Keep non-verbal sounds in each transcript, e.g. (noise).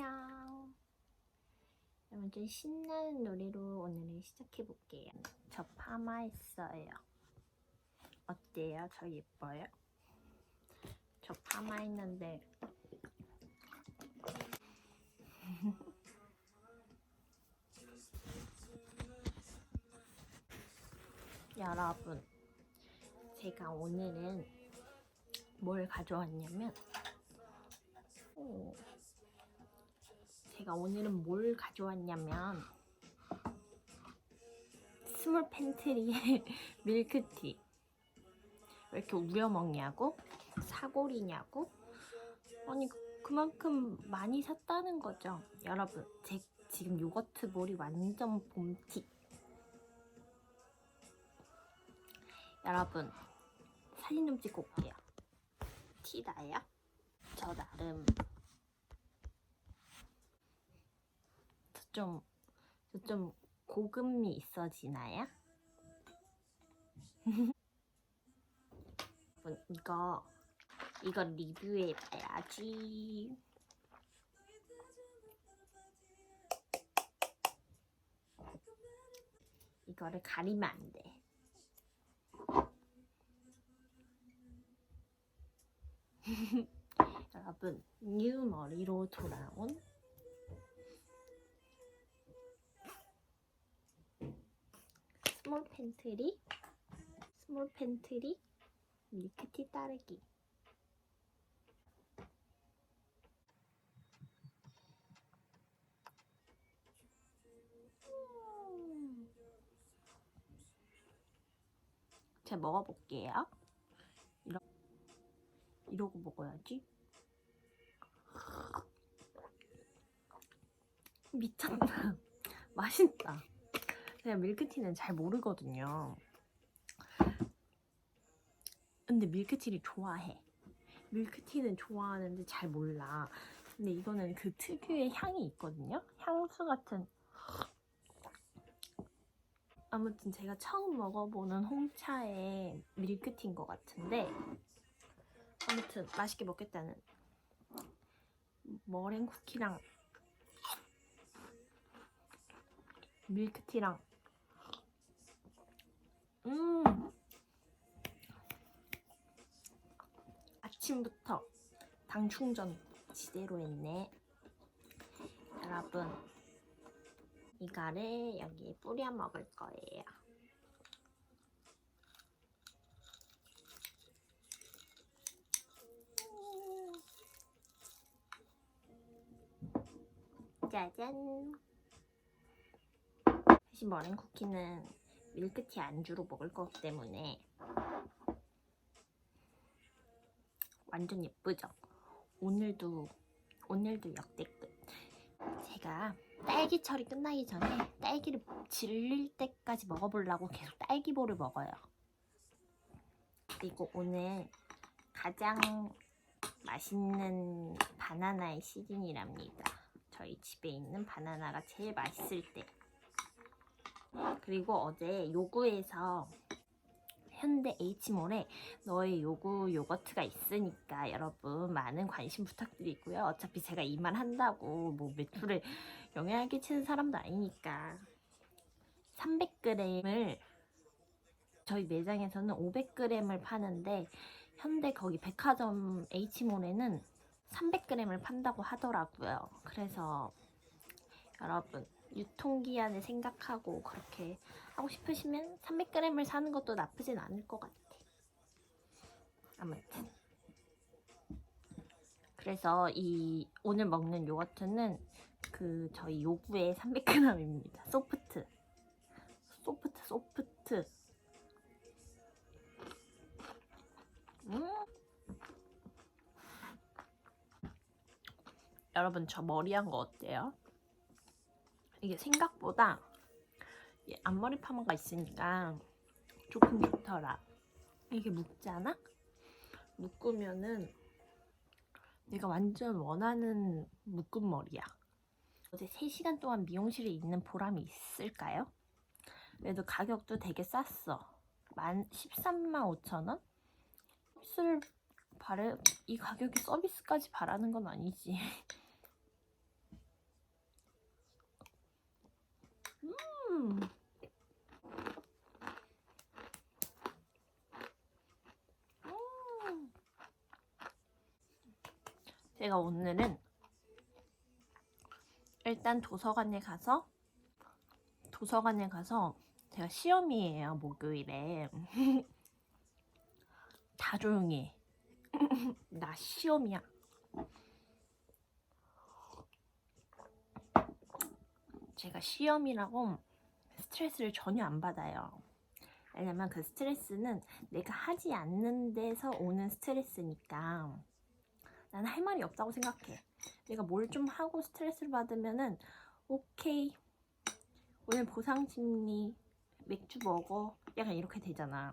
안녕. 여러분 좀 신나는 노래로 오늘을 시작해 볼게요. 저 파마했어요. 어때요? 저 예뻐요? 저 파마했는데 (laughs) 여러분 제가 오늘은 뭘 가져왔냐면 오, 제가 오늘은 뭘 가져왔냐면 스몰 팬트리의 (laughs) 밀크티 왜 이렇게 우려먹냐고? 사골이냐고? 아니 그만큼 많이 샀다는 거죠 여러분 제 지금 요거트 볼이 완전 봄티 여러분 사진 좀 찍고 올게요 티 나요? 저 나름 좀, 저좀 고급미 있어지나요? 여러분, (laughs) 이거, 이거 리뷰해봐야지. 이거를 가리면 안 돼. (laughs) 여러분, 뉴 머리로 돌아온 스몰 팬트리? 스몰 팬트리? 밀크티 따르기. 음. 제가 먹어볼게요. 이러, 이러고 먹어야지. 미쳤다. (laughs) 맛있다 제가 밀크티는 잘 모르거든요. 근데 밀크티를 좋아해. 밀크티는 좋아하는데 잘 몰라. 근데 이거는 그 특유의 향이 있거든요. 향수 같은. 아무튼 제가 처음 먹어보는 홍차의 밀크티인 것 같은데 아무튼 맛있게 먹겠다는 머랭 쿠키랑 밀크티랑 음. 아침부터 당 충전 지대로 했네. 여러분 이거를 여기에 뿌려 먹을 거예요. 짜잔. 사실 머랭 쿠키는 밀크티 안주로 먹을 거기 때문에 완전 예쁘죠? 오늘도 오늘도 역대급. 제가 딸기철이 끝나기 전에 딸기를 질릴 때까지 먹어보려고 계속 딸기볼을 먹어요. 그리고 오늘 가장 맛있는 바나나의 시즌이랍니다. 저희 집에 있는 바나나가 제일 맛있을 때. 그리고 어제 요구에서 현대 H몰에 너의 요구 요거트가 있으니까 여러분 많은 관심 부탁드리고요. 어차피 제가 이 말 한다고 뭐 매출에 영향을 끼치는 사람도 아니니까 300g을 저희 매장에서는 500g을 파는데 현대 거기 백화점 H몰에는 300g을 판다고 하더라고요. 그래서 여러분 유통기한을 생각하고 그렇게 하고 싶으시면 300g을 사는 것도 나쁘진 않을 것 같아. 아무튼. 그래서 이 오늘 먹는 요거트는 그 저희 요구의 300g입니다. 소프트. 소프트, 소프트. 음. 여러분 저 머리 한 거 어때요? 이게 생각보다 앞머리 파마가 있으니까 조금 좋더라. 이게 묶잖아? 묶으면은 내가 완전 원하는 묶은 머리야. 어제 3시간 동안 미용실에 있는 보람이 있을까요? 그래도 가격도 되게 쌌어. 만 13만 5천 원? 서비스를 바래 이 가격에 서비스까지 바라는 건 아니지. (laughs) 제가 오늘은 일단 도서관에 가서 도서관에 가서 제가 시험이에요 목요일에 다 조용히 해. 나 시험이야 제가 시험이라고 스트레스를 전혀 안 받아요. 왜냐면 그 스트레스는 내가 하지 않는 데서 오는 스트레스니까. 난 할 말이 없다고 생각해. 내가 뭘 좀 하고 스트레스를 받으면은 오케이. 오늘 보상 심리 맥주 먹어. 약간 이렇게 되잖아.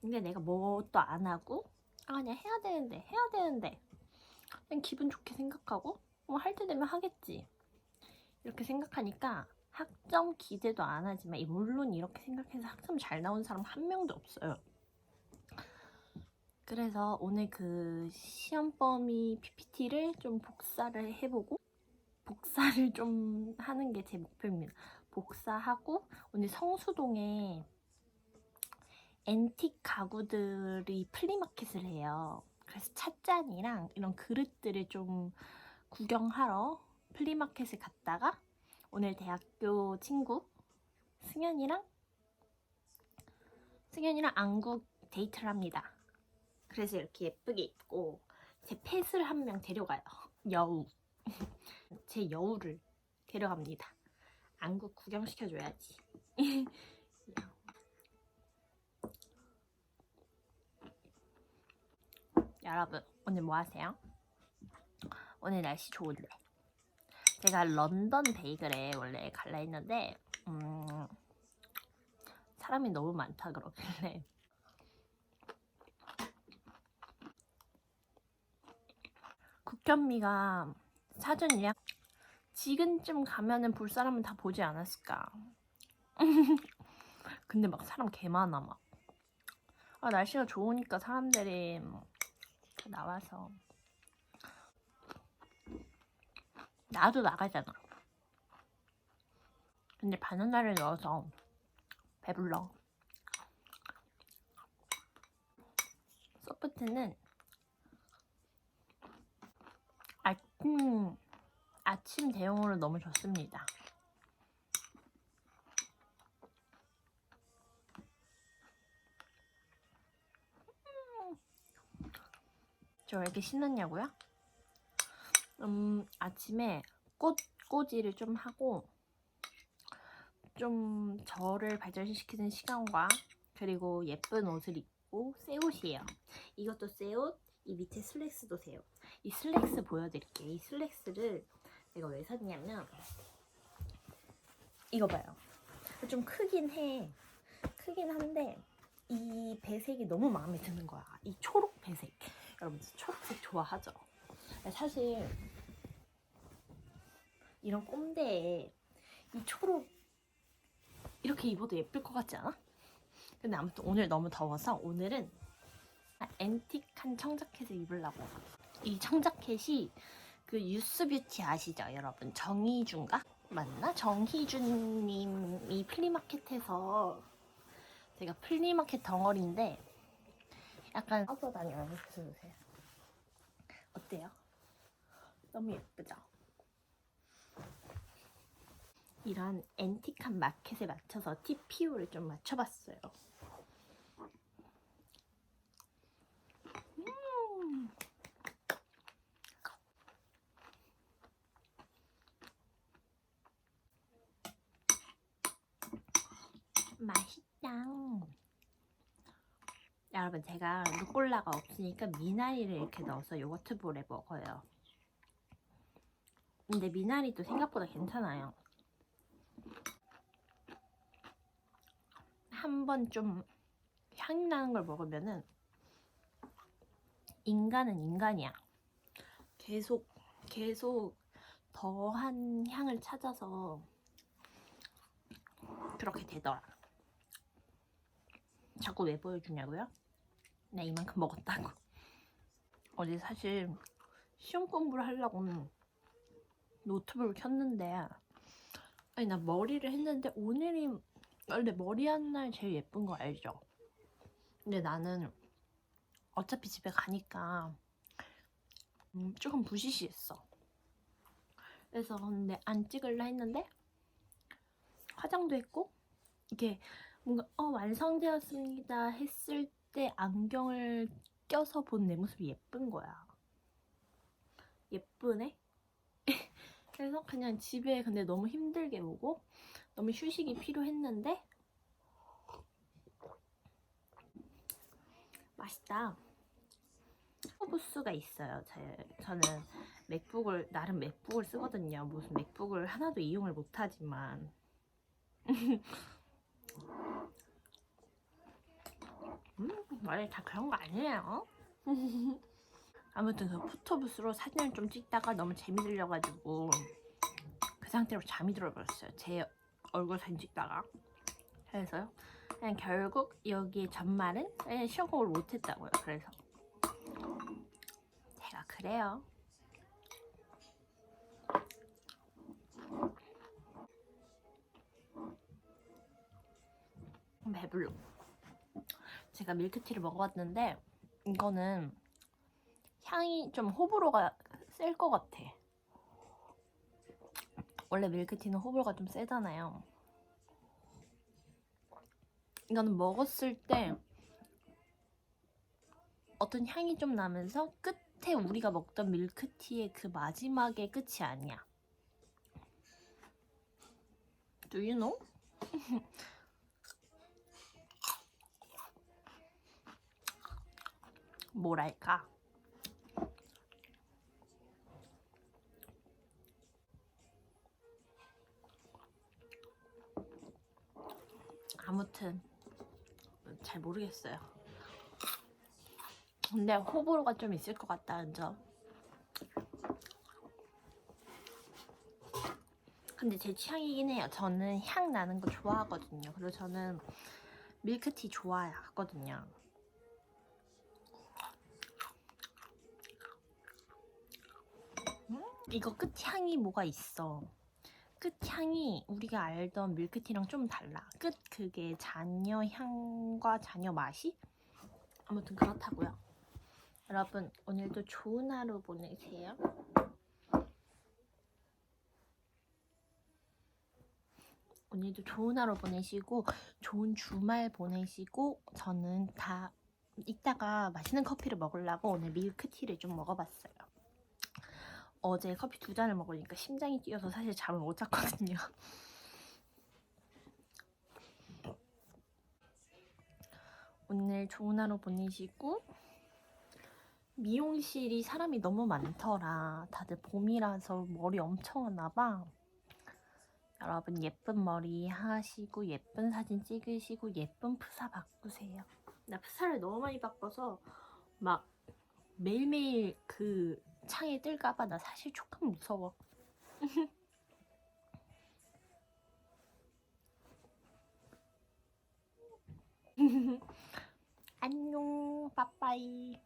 근데 내가 뭣도 안 하고 아 그냥 해야 되는데 해야 되는데. 그냥 기분 좋게 생각하고 뭐 할 때 되면 하겠지. 이렇게 생각하니까 학점 기대도 안 하지만 물론 이렇게 생각해서 학점 잘 나온 사람 한 명도 없어요 그래서 오늘 그 시험 범위 PPT를 좀 복사를 해보고 복사를 (laughs) 좀 하는 게 제 목표입니다. 복사하고 오늘 성수동에 앤틱 가구들이 플리마켓을 해요. 그래서 찻잔이랑 이런 그릇들을 좀 구경하러 플리마켓을 갔다가 오늘 대학교 친구 승현이랑 승현이랑 안국 데이트를 합니다. 그래서 이렇게 예쁘게 입고 제 펫을 한 명 데려가요. (laughs) 여우. (laughs) 제 여우를 데려갑니다. 안국 구경시켜줘야지. (laughs) 여러분, 오늘 뭐 하세요? 오늘 날씨 좋은데. 제가 런던 베이글에 원래 갈라 했는데, 음, 사람이 너무 많다 그러길래. 국현미가 사전 예약 지금쯤 가면은 볼 사람은 다 보지 않았을까? (laughs) 근데 막 사람 개 많아 막. 아, 날씨가 좋으니까 사람들이 뭐 나와서 나도 나가잖아 근데 바나나를 넣어서 배불러 소프트는 아침 아침 대용으로 너무 좋습니다. 저 왜 이렇게 신났냐고요? 음 아침에 꽃 꼬지를 좀 하고 좀 저를 발전시키는 시간과 그리고 예쁜 옷을 입고 새 옷이에요. 이것도 새 옷, 이 밑에 슬랙스도 새 옷. 이 슬랙스 보여드릴게요. 이 슬랙스를 내가 왜 샀냐면 이거 봐요. 좀 크긴 해. 크긴 한데 이 배색이 너무 마음에 드는 거야. 이 초록 배색. 여러분 초록색 좋아하죠? 사실 이런 꼼대에 이 초록 이렇게 입어도 예쁠 것 같지 않아? 근데 아무튼 오늘 너무 더워서 오늘은 앤틱한 청자켓을 입으려고 이 청자켓이 그 유스뷰티 아시죠 여러분? 정희준가? 맞나? 정희준님이 플리마켓에서 제가 플리마켓 덩어리인데 약간 써서 다녀요 보세요. 어때요 너무 예쁘죠 이런 앤틱한 마켓에 맞춰서 TPU를 좀 맞춰봤어요 음. 맛있다. 여러분 제가 루꼴라가 없으니까 미나리를 이렇게 넣어서 요거트볼에 먹어요. 근데 미나리도 생각보다 괜찮아요. 한 번 좀 향이 나는 걸 먹으면은 인간은 인간이야. 계속 계속 더한 향을 찾아서 그렇게 되더라. 자꾸 왜 보여주냐고요? 나 이만큼 먹었다고. 어제 사실 시험 공부를 하려고 노트북을 켰는데 아니 나 머리를 했는데 오늘이 원래 머리 한 날 제일 예쁜 거 알죠? 근데 나는 어차피 집에 가니까 음, 조금 부시시했어. 그래서 근데 안 찍을라 했는데 화장도 했고 이게 뭔가 어 완성되었습니다 했을 때 안경을 껴서 본 내 모습이 예쁜 거야. 예쁘네? 그래서 그냥 집에 근데 너무 힘들게 오고 너무 휴식이 필요했는데 맛있다. 부스가 있어요. 제, 저는 맥북을 나름 맥북을 쓰거든요. 무슨 맥북을 하나도 이용을 못하지만 (laughs) 음, 원래 다 그런 거 아니에요. (laughs) 아무튼 그 포토부스로 사진을 좀 찍다가 너무 재미 들려가지고 그 상태로 잠이 들어버렸어요. 제 얼굴 사진 찍다가. 그래서요. 그냥 결국 여기 전말은 그냥 시험공을 못했다고요. 그래서 제가 그래요. 배불러. 제가 밀크티를 먹어봤는데 이거는 향이 좀 호불호가 셀 것 같아. 원래 밀크티는 호불호가 좀 세잖아요. 이거는 먹었을 때 어떤 향이 좀 나면서 끝에 우리가 먹던 밀크티의 그 마지막의 끝이 아니야. Do you know? (laughs) 뭐랄까? 아무튼 잘 모르겠어요. 근데 호불호가 좀 있을 것 같다는 점. 근데 제 취향이긴 해요. 저는 향 나는 거 좋아하거든요. 그리고 저는 밀크티 좋아하거든요. 음, 이거 끝 향이 뭐가 있어. 끝 향이 우리가 알던 밀크티랑 좀 달라. 끝 그게 잔여 향과 잔여 맛이 아무튼 그렇다고요. 여러분 오늘도 좋은 하루 보내세요. 오늘도 좋은 하루 보내시고 좋은 주말 보내시고 저는 다 이따가 맛있는 커피를 먹으려고 오늘 밀크티를 좀 먹어봤어요. 어제 커피 두 잔을 먹으니까 심장이 뛰어서 사실 잠을 못 잤거든요. (laughs) 오늘 좋은 하루 보내시고 미용실이 사람이 너무 많더라. 다들 봄이라서 머리 엄청 하나봐. 여러분 예쁜 머리 하시고 예쁜 사진 찍으시고 예쁜 푸사 바꾸세요. 나 푸사를 너무 많이 바꿔서 막 매일매일 그 창에 뜰까봐 나 사실 조금 무서워. (laughs) 안녕, 빠빠이.